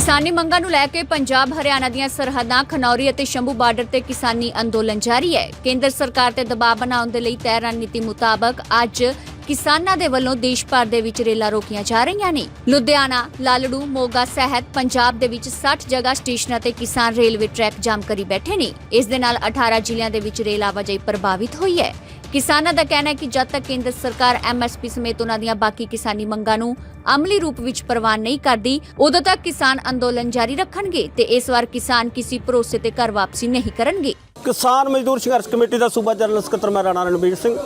ਕਿਸਾਨੀ ਮੰਗਾਂ ਨੂੰ ਲੈ ਕੇ ਪੰਜਾਬ, ਹਰਿਆਣਾ ਦੀਆਂ ਸਰਹੱਦਾਂ ਖਨੌਰੀ ਅਤੇ ਸ਼ੰਭੂ ਬਾਰਡਰ ਤੇ ਕਿਸਾਨੀ ਅੰਦੋਲਨ ਜਾਰੀ ਹੈ। ਕੇਂਦਰ ਸਰਕਾਰ ਤੇ ਦਬਾਅ ਬਣਾਉਣ ਦੇ ਲਈ ਤੈਅ ਰਣਨੀਤੀ ਮੁਤਾਬਕ ਅੱਜ ਕਿਸਾਨਾਂ ਦੇ ਵੱਲੋਂ ਦੇਸ਼ ਭਰ ਦੇ ਵਿੱਚ ਰੇਲਾਂ ਰੋਕੀਆਂ ਜਾ ਰਹੀਆਂ ਨੇ। ਲੁਧਿਆਣਾ, ਲਾਲੜੂ, ਮੋਗਾ ਸਹਿਤ ਪੰਜਾਬ ਦੇ ਵਿੱਚ 60 ਜਗ੍ਹਾ ਸਟੇਸ਼ਨਾਂ ਤੇ ਕਿਸਾਨ ਰੇਲਵੇ ਟਰੈਕ ਜਾਮ ਕਰੀ ਬੈਠੇ ਨੇ। ਇਸ ਦੇ ਨਾਲ 18 ਜ਼ਿਲ੍ਹਿਆਂ ਦੇ ਵਿੱਚ ਰੇਲ ਆਵਾਜਾਈ ਪ੍ਰਭਾਵਿਤ ਹੋਈ ਹੈ। ਕਿਸਾਨਾਂ ਦਾ ਕਹਿਣਾ ਹੈ ਕਿ ਜਦ ਤੱਕ ਕੇਂਦਰ ਸਰਕਾਰ ਐਮਐਸਪੀ ਸਮੇਤ ਉਹਨਾਂ ਦੀਆਂ ਬਾਕੀ ਕਿਸਾਨੀ ਮੰਗਾਂ ਨੂੰ ਅਮਲੀ ਰੂਪ ਵਿੱਚ ਪ੍ਰਵਾਨ ਨਹੀਂ ਕਰਦੀ ਉਦੋਂ ਤੱਕ ਕਿਸਾਨ ਅੰਦੋਲਨ ਜਾਰੀ ਰੱਖਣਗੇ ਤੇ ਇਸ ਵਾਰ ਕਿਸਾਨ ਕਿਸੇ ਭਰੋਸੇ ਤੇ ਘਰ ਵਾਪਸੀ ਨਹੀਂ ਕਰਨਗੇ। ਕਿਸਾਨ ਮਜ਼ਦੂਰ ਸੰਘਰਸ਼ ਕਮੇਟੀ ਦਾ ਸੂਬਾ ਜਨਰਲ ਸਕੱਤਰ ਮੈਂ ਰਾਣਾ ਰਣਬੀਰ ਸਿੰਘ।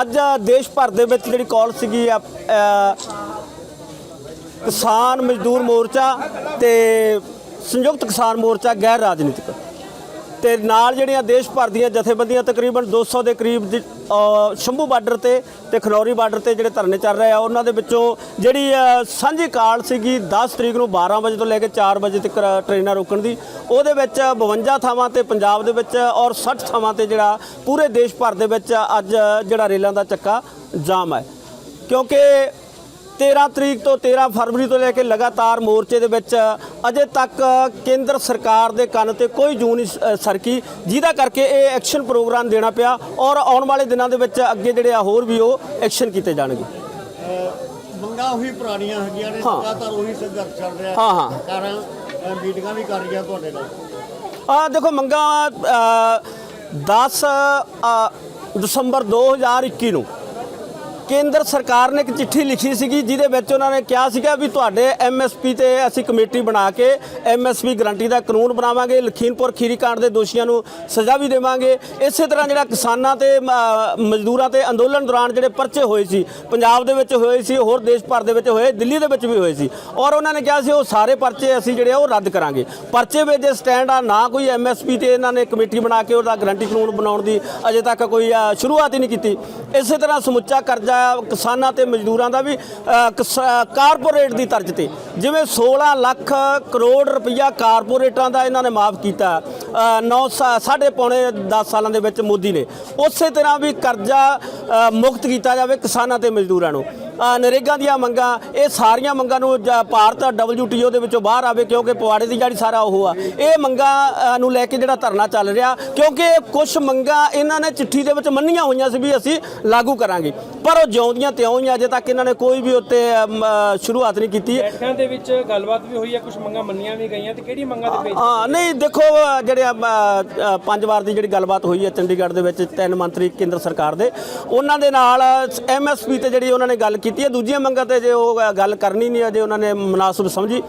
ਅੱਜ ਦੇਸ਼ ਭਰ ਦੇ ਵਿੱਚ ਜਿਹੜੀ ਕਾਲ ਸੀਗੀ ਆ, ਕਿਸਾਨ ਮਜ਼ਦੂਰ ਮੋਰਚਾ ਤੇ ਸੰਯੁਕਤ ਕਿਸਾਨ ਮੋਰਚਾ ਗੈਰ ਰਾਜਨੀਤਿਕ। ਤੇ ਨਾਲ ਜਿਹੜੀਆਂ ਦੇਸ਼ ਭਰ ਦੀਆਂ ਜਥੇਬੰਦੀਆਂ ਤਕਰੀਬਨ 200 ਦੇ ਕਰੀਬ ਸ਼ੰਭੂ ਬਾਰਡਰ ਤੇ ਤੇ ਖਨੌਰੀ ਬਾਰਡਰ ਤੇ ਜਿਹੜੇ ਧਰਨੇ ਚੱਲ ਰਹੇ ਆ, ਉਹਨਾਂ ਦੇ ਵਿੱਚੋਂ ਜਿਹੜੀ ਸਾਂਝੀ ਕਾਲ ਸੀਗੀ 10 ਤਰੀਕ ਨੂੰ 12 ਵਜੇ ਤੋਂ ਲੈ ਕੇ 4 ਵਜੇ ਤੱਕ ਟ੍ਰੇਨਾਂ ਰੋਕਣ ਦੀ। ਉਹਦੇ ਵਿੱਚ 52 ਥਾਵਾਂ ਤੇ ਪੰਜਾਬ ਦੇ ਵਿੱਚ ਔਰ 60 ਥਾਵਾਂ ਤੇ ਜਿਹੜਾ ਪੂਰੇ ਦੇਸ਼ ਭਰ ਦੇ ਵਿੱਚ ਅੱਜ ਜਿਹੜਾ ਰੇਲਾਂ ਦਾ ਚੱਕਾ ਜਾਮ ਹੈ। ਕਿਉਂਕਿ 13 ਤਰੀਕ ਤੋਂ 13 ਫਰਵਰੀ ਤੋਂ ਲੈ ਕੇ ਲਗਾਤਾਰ ਮੋਰਚੇ ਦੇ ਵਿੱਚ ਅਜੇ ਤੱਕ ਕੇਂਦਰ ਸਰਕਾਰ ਦੇ ਕੰਨ ਤੇ ਕੋਈ ਜੂੰ ਨਹੀਂ ਸਰਕੀ ਜਿਹਦਾ ਕਰਕੇ ਇਹ ਐਕਸ਼ਨ ਪ੍ਰੋਗਰਾਮ ਦੇਣਾ ਪਿਆ ਔਰ ਆਉਣ ਵਾਲੇ ਦਿਨਾਂ ਦੇ ਵਿੱਚ ਅੱਗੇ ਜਿਹੜੇ ਆ ਹੋਰ ਵੀ ਉਹ ਐਕਸ਼ਨ ਕੀਤੇ ਜਾਣਗੇ ਮੰਗਾਂ ਉਹੀ ਪੁਰਾਣੀਆਂ ਹੈਗੀਆਂ ਨੇ। ਲਗਾਤਾਰ ਉਹੀ ਸੰਘਰਸ਼ ਚੱਲ ਰਿਹਾ ਹਾਂ, ਹਾਂ। ਅ, ਮੀਟਿੰਗਾਂ ਵੀ ਕਰ ਰਹੀਆਂ ਤੁਹਾਡੇ ਨਾਲ ਆ ਦੇਖੋ ਮੰਗਾ 10 ਅ, ਦਸੰਬਰ 2021 ਨੂੰ ਕੇਂਦਰ ਸਰਕਾਰ ਨੇ ਇੱਕ ਚਿੱਠੀ ਲਿਖੀ ਸੀਗੀ ਜਿਹਦੇ ਵਿੱਚ ਉਹਨਾਂ ਨੇ ਕਿਹਾ ਸੀਗਾ ਵੀ ਤੁਹਾਡੇ ਐਮਐਸਪੀ ਤੇ ਅਸੀਂ ਕਮੇਟੀ ਬਣਾ ਕੇ ਐਮਐਸਪੀ ਗਰੰਟੀ ਦਾ ਕਾਨੂੰਨ ਬਣਾਵਾਂਗੇ ਲਖੀਮਪੁਰ ਖੀਰੀ ਕਾਂਡ ਦੇ ਦੋਸ਼ੀਆਂ ਨੂੰ ਸਜ਼ਾ ਵੀ ਦੇਵਾਂਗੇ। ਇਸੇ ਤਰ੍ਹਾਂ ਜਿਹੜਾ ਕਿਸਾਨਾਂ ਤੇ ਅ, ਮਜ਼ਦੂਰਾਂ ਤੇ ਅੰਦੋਲਨ ਦੌਰਾਨ ਜਿਹੜੇ ਪਰਚੇ ਹੋਏ ਸੀ ਪੰਜਾਬ ਦੇ ਵਿੱਚ ਹੋਏ ਸੀ ਹੋਰ ਦੇਸ਼ ਭਰ ਦੇ ਵਿੱਚ ਹੋਏ ਦਿੱਲੀ ਦੇ ਵਿੱਚ ਵੀ ਹੋਏ ਸੀ ਔਰ ਉਹਨਾਂ ਨੇ ਕਿਹਾ ਸੀ ਉਹ ਸਾਰੇ ਪਰਚੇ ਅਸੀਂ ਜਿਹੜੇ ਆ ਉਹ ਰੱਦ ਕਰਾਂਗੇ। ਪਰਚੇ ਵਿੱਚ ਜੇ ਸਟੈਂਡ ਆ ਨਾ ਕੋਈ ਐਮਐਸਪੀ ਤੇ ਇਹਨਾਂ ਨੇ ਕਮੇਟੀ ਬਣਾ ਕੇ ਉਹਦਾ ਗਰੰਟੀ ਕਾਨੂੰਨ ਬਣਾਉਣ ਦੀ ਅਜੇ ਤੱਕ ਕੋਈ ਸ਼ੁਰੂਆਤ ਹੀ ਨਹੀਂ ਕੀਤੀ। ਇਸੇ ਤਰ੍ਹਾਂ ਸਮੁੱਚਾ ਕਰਜ਼ਾ ਕਿਸਾਨਾਂ ਤੇ ਮਜ਼ਦੂਰਾਂ ਦਾ ਵੀ ਕਿਸ- ਕਾਰਪੋਰੇਟ ਦੀ ਤਰਜ਼ ਤੇ। ਜਿਵੇਂ 16 ਲੱਖ ਕਰੋੜ ਰੁਪਈਆ ਕਾਰਪੋਰੇਟਾਂ ਦਾ ਇਹਨਾਂ ਨੇ ਮਾਫ ਕੀਤਾ। 9 ਸਾਢੇ ਪੌਣੇ 10 ਸਾਲਾਂ ਦੇ ਵਿੱਚ ਮੋਦੀ ਨੇ। ਉਸੇ ਤਰ੍ਹਾਂ ਵੀ ਕਰਜ਼ਾ ਮੁਕਤ ਕੀਤਾ ਜਾਵੇ ਕਿਸਾਨਾਂ ਤੇ ਮਜ਼ਦੂਰਾਂ ਨੂੰ। ਨਰੇਗਾ ਦੀਆਂ ਮੰਗਾਂ, ਇਹ ਸਾਰੀਆਂ ਮੰਗਾਂ ਨੂੰ ਜ- ਭਾਰਤ WTO ਦੇ ਵਿੱਚੋਂ ਬਾਹਰ ਆਵੇ ਕਿਉਂਕਿ ਪਵਾੜੇ ਦੀ ਜਿਹੜੀ ਸਾਰਾ ਉਹ ਆ। ਇਹ ਮੰਗਾਂ ਨੂੰ ਲੈ ਕੇ ਜਿਹੜਾ ਧਰਨਾ ਚੱਲ ਰਿਹਾ, ਕਿਉਂਕਿ ਕੁਝ ਮੰਗਾਂ ਇਹਨਾਂ ਨੇ ਚਿੱਠੀ ਦੇ ਵਿੱਚ ਮੰਨੀਆਂ ਹੋਈਆਂ ਸੀ ਵੀ ਅਸੀਂ ਲਾਗੂ ਕਰਾਂਗੇ। ਪਰ ਉਹ ਜਿਉਂਦੀਆਂ ਤਿਉਂ ਹੀ ਅਜੇ ਤੱਕ ਇਹਨਾਂ ਨੇ ਕੋਈ ਵੀ ਉੱਤੇ ਸ਼ੁਰੂਆਤ ਨਹੀਂ ਕੀਤੀ। ਹੈ ਬੈਠਕਾਂ ਦੇ ਵਿੱਚ ਗੱਲਬਾਤ ਵੀ ਹੋਈ ਹੈ ਕੁਝ ਮੰਗਾਂ ਮੰਨੀਆਂ ਵੀ ਗਈਆਂ ਤੇ ਕਿਹੜੀ ਮੰਗਾਂ ਤੇ ਪੇਸ਼ ਹਾਂ ਨਹੀਂ ਦੇਖੋ ਜਿਹੜੇ ਪੰਜ ਵਾਰ ਦੀ ਜਿਹੜੀ ਗੱਲਬਾਤ ਹੋਈ ਹੈ ਚੰਡੀਗੜ੍ਹ ਦੇ ਵਿੱਚ ਤਿੰਨ ਮੰਤਰੀ ਕੇਂਦਰ ਸਰਕਾਰ ਦੇ ਉਹਨਾਂ ਦੇ ਨਾਲ ਐਮਐਸਪੀ ਤੇ ਜਿਹੜੀ ਉਹਨਾਂ ਨੇ ਗੱਲ ਕੀਤੀ ਹੈ ਦੂਜੀਆਂ ਮੰਗਾਂ ਤੇ ਜੇ ਉਹ ਗੱਲ ਕਰਨੀ ਨਹੀਂ ਅਜੇ ਉਹਨਾਂ ਨੇ ਮناسب ਸਮਝੀ।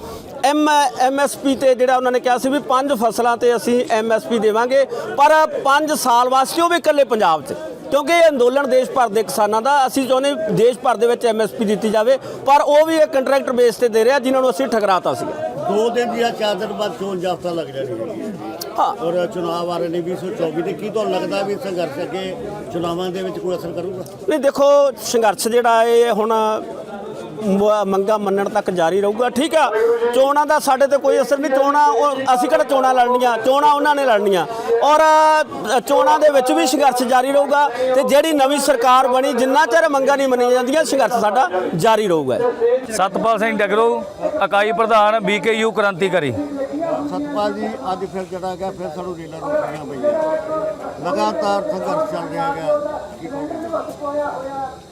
ਐਮ ਐਮਐਸਪੀ ਤੇ ਜਿਹੜਾ ਉਹਨਾਂ ਨੇ ਕਿਹਾ ਸੀ ਵੀ ਪੰਜ ਫਸਲਾਂ ਤੇ ਅਸੀਂ ਐਮਐਸਪੀ ਦੇਵਾਂਗੇ ਪਰ ਪੰਜ ਸਾਲ ਵਾਸਤੇ ਉਹ ਵੀ ਇਕੱਲੇ ਪੰਜਾਬ 'ਚ। ਕਿਉਂਕਿ ਇਹ ਅੰਦੋਲਨ ਦੇਸ਼ ਭਰ ਦੇ ਕਿਸਾਨਾਂ ਦਾ ਅਸੀਂ ਚਾਹੁੰਦੇ ਦੇਸ਼ ਭਰ ਦੇ ਵਿੱਚ ਐਮਐਸਪੀ ਦਿੱਤੀ ਜਾਵੇ ਪਰ ਉਹ ਵੀ ਇਹ ਕੰਟਰੈਕਟ ਬੇਸ ਤੇ ਦੇ ਰਿਹਾ ਜਿਨ੍ਹਾਂ ਨੂੰ ਅਸੀਂ ਠਕਰਾਤਾ ਸੀਗਾ। ਦੋ ਦਿਨ ਜਾਂ ਚਾਰ ਦਿਨ ਬਾਅਦ ਚੋਣ ਜਾਬਤਾ ਲੱਗ ਜਾਣੀ ਹੈ। ਹਾਂ। ਔਰ ਚੁਣਾਵ ਆ ਰਹੇ ਨੇ 2024 ਦੇ ਕੀ ਤੁਹਾਨੂੰ ਲੱਗਦਾ ਵੀ ਸੰਘਰਸ਼ ਅੱਗੇ ਚੁਣਾਵਾਂ ਦੇ ਵਿੱਚ ਕੋਈ ਅਸਰ ਕਰੂਗਾ? ਨਹੀਂ ਦੇਖੋ ਸੰਘਰਸ਼ ਜਿਹੜਾ ਇਹ ਹੁਣ ਮੰਗਾਂ ਮੰਨਣ ਤੱਕ ਜਾਰੀ ਰਹੂਗਾ ਠੀਕ ਆ? ਚੋਣਾਂ ਦਾ ਸਾਡੇ ਤੇ ਕੋਈ ਅਸਰ ਨਹੀਂ ਚੋਣਾਂ ਉਹ ਅਸੀਂ ਕਿਹੜਾ ਚੋਣਾਂ ਲੜਨੀਆਂ? ਚੋਣਾਂ ਉਹਨਾਂ ਨੇ ਲੜਨੀਆਂ। ਔਰ ਚੋਣਾਂ ਦੇ ਵਿੱਚ ਵੀ ਸੰਘਰਸ਼ ਜਾਰੀ ਰਹੂਗਾ ਤੇ ਜਿਹੜੀ ਨਵੀਂ ਸਰਕਾਰ ਬਣੀ ਜਿੰਨਾ ਚਿਰ ਮੰਗਾਂ ਨਹੀਂ ਮੰਨੀਆਂ ਜਾਂਦੀਆਂ ਸੰਘਰਸ਼ ਸਾਡਾ ਜਾਰੀ ਰਹੂਗਾ। ਸਤਪਾਲ ਸਿੰਘ ਡਗਰੂ ਇਕਾਈ ਪ੍ਰਧਾਨ ਬੀਕੇਯੂ ਕ੍ਰਾਂਤੀਕਾਰੀ ਸਤਪਾਲ ਜੀ ਅੱਜ ਫਿਰ ਜਿਹੜਾ ਹੈਗਾ ਫਿਰ ਸਾਨੂੰ ਰੇਲਾਂ ਰੋਕਣੀਆਂ ਪਈਆਂ। ਲਗਾਤਾਰ ਸੰਘਰਸ਼ ਚੱਲ ਰਿਹਾ ਹੈਗਾ।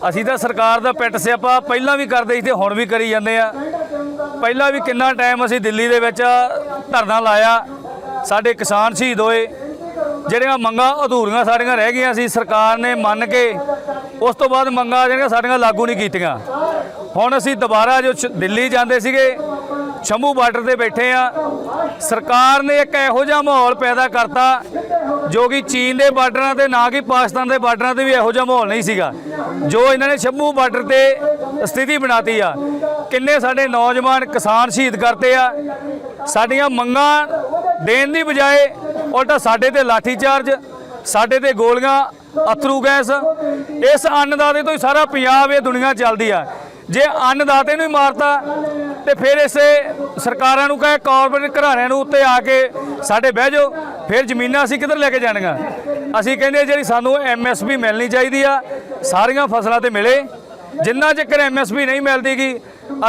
ਅਸੀਂ ਤਾਂ ਸਰਕਾਰ ਦਾ ਪਿੱਟ ਸਿਆਪਾ ਪਹਿਲਾਂ ਵੀ ਕਰਦੇ ਸੀ ਤੇ ਹੁਣ ਵੀ ਕਰੀ ਜਾਂਦੇ ਆ। ਪਹਿਲਾਂ ਵੀ ਕਿੰਨਾ ਟਾਈਮ ਅਸੀਂ ਦਿੱਲੀ ਦੇ ਵਿੱਚ ਧਰਨਾ ਲਾਇਆ। ਸਾਡੇ ਕਿਸਾਨ ਸ਼ਹੀਦ ਹੋਏ। ਜਿਹੜੀਆਂ ਮੰਗਾਂ ਅਧੂਰੀਆਂ ਸਾਡੀਆਂ ਰਹਿ ਗਈਆਂ ਸੀ, ਸਰਕਾਰ ਨੇ ਮੰਨ ਕੇ ਉਸ ਤੋਂ ਬਾਅਦ ਮੰਗਾਂ ਜਿਹੜੀਆਂ ਸਾਡੀਆਂ ਲਾਗੂ ਨਹੀਂ ਕੀਤੀਆਂ। ਹੁਣ ਅਸੀਂ ਦੁਬਾਰਾ ਜੋ ਦਿੱਲੀ ਜਾਂਦੇ ਸੀਗੇ, ਸ਼ੰਭੂ ਬਾਰਡਰ ਤੇ ਬੈਠੇ ਆ ਸਰਕਾਰ ਨੇ ਇੱਕ ਇਹੋ ਜਿਹਾ ਮਾਹੌਲ ਪੈਦਾ ਕਰਤਾ ਜੋ ਕਿ ਚੀਨ ਦੇ ਬਾਰਡਰਾਂ ਤੇ, ਨਾ ਕਿ ਪਾਕਿਸਤਾਨ ਦੇ ਬਾਰਡਰਾਂ ਤੇ ਵੀ ਇਹੋ ਜਿਹਾ ਮਾਹੌਲ ਨਹੀਂ ਸੀਗਾ। ਜੋ ਇਹਨਾਂ ਨੇ ਸ਼ੰਭੂ ਬਾਰਡਰ ਤੇ ਸਥਿਤੀ ਬਣਾਤੀ ਆ, ਕਿੰਨੇ ਸਾਡੇ ਨੌਜਵਾਨ ਕਿਸਾਨ ਸ਼ਹੀਦ ਕਰਤੇ ਆ, ਸਾਡੀਆਂ ਮੰਗਾਂ ਦੇਣ ਦੀ ਬਜਾਏ ਉਲਟਾ ਸਾਡੇ ਤੇ ਲਾਠੀ ਚਾਰਜ, ਸਾਡੇ ਤੇ ਗੋਲੀਆਂ, ਅਥਰੂ ਗੈਸ। ਇਸ ਅੰਨਦਾਤੇ ਤੋਂ ਹੀ ਸਾਰਾ ਪੰਜਾਬ ਇਹ ਦੁਨੀਆ ਚੱਲਦੀ ਆ। ਜੇ ਅੰਨਦਾਤੇ ਨੂੰ ਹੀ ਮਾਰਤਾ, ਤੇ ਫਿਰ ਇਸੇ ਸਰਕਾਰਾਂ ਨੂੰ ਕਹੇ ਕਾਰਪੋਰੇਟ ਘਰਾਣਿਆਂ ਨੂੰ ਉੱਤੇ ਆ ਕੇ ਸਾਡੇ ਬਹਿ ਜਾਓ, ਫਿਰ ਜ਼ਮੀਨਾਂ ਅਸੀਂ ਕਿੱਧਰ ਲੈ ਕੇ ਜਾਣੀਆਂ? ਅਸੀਂ ਕਹਿੰਦੇ ਜਿਹੜੀ ਸਾਨੂੰ ਐਮਐਸਪੀ ਮਿਲਣੀ ਚਾਹੀਦੀ ਆ, ਸਾਰੀਆਂ ਫਸਲਾਂ ਤੇ ਮਿਲੇ। ਜਿੰਨਾ ਚਿਰ ਐਮਐਸਪੀ ਨਹੀਂ ਮਿਲਦੀਗੀ,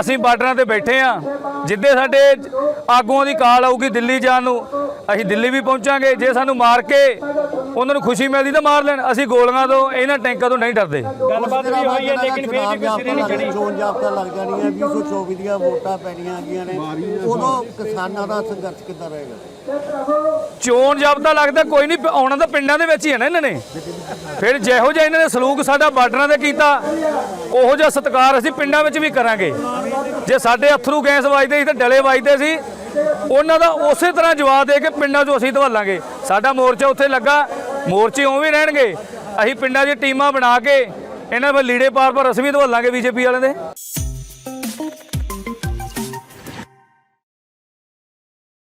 ਅਸੀਂ ਬਾਰਡਰਾਂ ਤੇ ਬੈਠੇ ਆ। ਜਿੱਦੇ ਸਾਡੇ ਆਗੂਆਂ ਦੀ ਕਾਲ ਆਊਗੀ ਦਿੱਲੀ ਜਾਣ ਨੂੰ ਅਸੀਂ ਦਿੱਲੀ ਵੀ ਪਹੁੰਚਾਂਗੇ ਜੇ ਸਾਨੂੰ ਮਾਰ ਕੇ ਉਹਨਾਂ ਨੂੰ ਖੁਸ਼ੀ ਮਿਲਦੀ ਤਾਂ ਮਾਰ ਲੈਣ। ਅਸੀਂ ਗੋਲੀਆਂ ਤੋਂ ਇਹਨਾਂ ਟੈਂਕਾਂ ਤੋਂ ਨਹੀਂ ਡਰਦੇ। ਗੱਲਬਾਤ ਵੀ ਹੋਈ ਹੈ ਲੇਕਿਨ ਫਿਰ ਵੀ ਸਿਰੇ ਨਹੀਂ ਚੜੀ ਚੋਣ ਜਾਬਤਾ ਲੱਗ ਜਾਣੀ ਹੈ 2024 ਦੀਆਂ ਵੋਟਾਂ ਪੈਣੀਆਂ ਹੈਗੀਆਂ ਨੇ। ਉਦੋਂ ਕਿਸਾਨਾਂ ਦਾ ਸੰਘਰਸ਼ ਕਿੱਦਾਂ ਰਹੇਗਾ? ਚੋਣ ਜਾਬਤਾ ਲੱਗਦਾ ਕੋਈ ਨਹੀਂ ਆਉਣਾ ਤਾਂ ਪਿੰਡਾਂ ਦੇ ਵਿੱਚ ਹੀ ਹੈ ਨਾ ਇਹਨਾਂ ਨੇ। ਫਿਰ ਜਿਹੋ ਜਿਹਾ ਇਹਨਾਂ ਨੇ ਸਲੂਕ ਸਾਡਾ ਬਾਰਡਰਾਂ ਤੇ ਕੀਤਾ ਉਹੋ ਜਿਹਾ ਸਤਿਕਾਰ ਅਸੀਂ ਪਿੰਡਾਂ ਵਿੱਚ ਵੀ ਕਰਾਂਗੇ। ਜੇ ਸਾਡੇ ਅਥਰੂ ਗੈਸ ਵੱਜਦੇ ਸੀ ਤੇ ਡਲੇ ਵੱਜਦੇ ਸੀ ਉਹਨਾਂ ਦਾ ਉਸੇ ਤਰ੍ਹਾਂ ਜਵਾਬ ਦੇ ਕੇ ਪਿੰਡਾਂ 'ਚੋਂ ਅਸੀਂ ਧਵਾਲਾਂਗੇ। ਸਾਡਾ ਮੋਰਚਾ ਉੱਥੇ ਲੱਗਾ, ਮੋਰਚੇ ਉਵੇਂ ਰਹਿਣਗੇ। ਅਸੀਂ ਪਿੰਡਾਂ 'ਚ ਟੀਮਾਂ ਬਣਾ ਕੇ, ਇਹਨਾਂ ਦੇ ਲੀੜੇ ਪਾਰ ਪਰ ਅਸੀਂ ਵੀ ਧਵਾਲਾਂਗੇ ਬੀਜੇਪੀ ਵਾਲਿਆਂ ਦੇ।